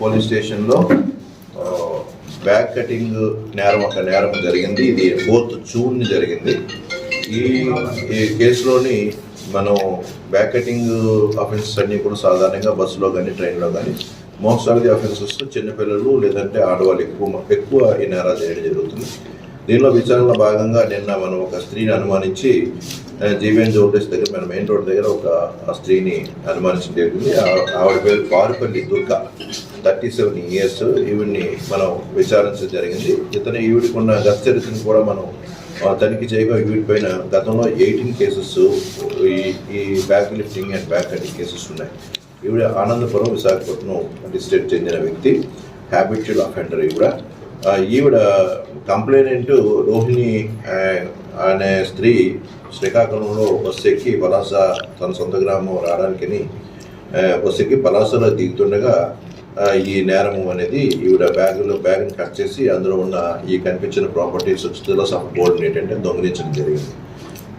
Police స్టేషన్లో లో back cutting నేరం ఒక నేరం జరిగింది. ఇది ఫోర్త్ జూన్ జరిగింది. ఈ ఈ కేసులోని మనం బ్యాక్ కటింగ్ అఫెన్సెస్ అన్నీ కూడా సాధారణంగా బస్సులో కానీ ట్రైన్లో కానీ మోస్ట్ ఆఫ్ ది అఫెన్సెస్ చిన్నపిల్లలు లేదంటే ఆడవాళ్ళు ఎక్కువ ఎక్కువ ఈ నేరాలు చేయడం జరుగుతుంది. దీనిలో విచారణలో భాగంగా నిన్న మనం ఒక స్త్రీని అనుమానించి జీవీఎన్ జోటెస్ దగ్గర మన మెయిన్ రోడ్ దగ్గర ఒక స్త్రీని అనుమానించడం జరిగింది. ఆ- ఆవిడ పేరు Parupalli Durga. Thirty seven years ఈవిడ్ని మనం విచారించడం జరిగింది. ఇతను ఈవిడికి ఉన్న గత చరిత్రను కూడా మనం తనిఖీ చేయగా ఈవిడి పైన గతంలో ఎయిటీన్ కేసెస్ ఈ ఈ back lifting and back cutting cases ఉన్నాయి. ఈవిడ ఆనందపురం విశాఖపట్నం డిస్ట్రిక్ట్ చెందిన వ్యక్తి హ్యాబిచువల్ అఫెండర్ ఈవిడ. ఈవిడ కంప్లైనెంట్ రోహిణి అనే స్త్రీ శ్రీకాకుళంలో బస్సు ఎక్కి పలాస తన సొంత గ్రామం రావడానికి బస్సు ఎక్కి పలాసలో దిగుతుండగా ఈ నేరం అనేది ఈవిడ బ్యాగులో బ్యాగ్ని కట్ చేసి అందులో ఉన్న ఈ కనిపించిన ప్రాపర్టీస్ స్థితిలో ఆఫ్ గోల్డ్ ఏంటంటే దొంగిలించడం జరిగింది.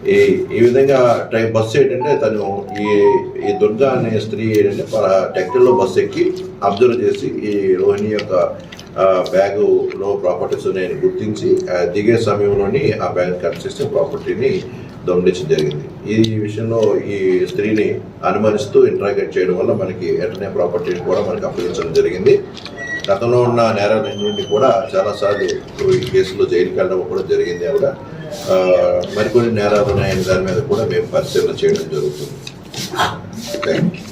ఈ ఈ విధంగా టై బస్సు ఏంటంటే తను ఈ ఈ దుర్గా అనే స్త్రీ ఏంటంటే టెక్టర్లో బస్సు ఎక్కి అబ్జర్వ్ చేసి ఈ రోహిణి యొక్క బ్యాగులో ప్రాపర్టీస్ ఉన్నాయని గుర్తించి దిగే సమయంలోని ఆ బ్యాగ్ కట్ చేసి ప్రాపర్టీని దొంగిలించడం జరిగింది. ఈ విషయంలో ఈ స్త్రీని అనుమానిస్తూ ఇంట్రాగేట్ చేయడం వల్ల మనకి వెంటనే ప్రాపర్టీని కూడా మనకి అప్పగించడం జరిగింది. గతంలో ఉన్న నేరాలన్నింటినీ కూడా చాలాసార్లు ఈ కేసులో జైలుకి వెళ్ళడం కూడా జరిగింది ఆవిడ. మరికొన్ని నేరాలు ఉన్నాయని దాని మీద కూడా మేము పరిశీలన చేయడం జరుగుతుంది. Thank you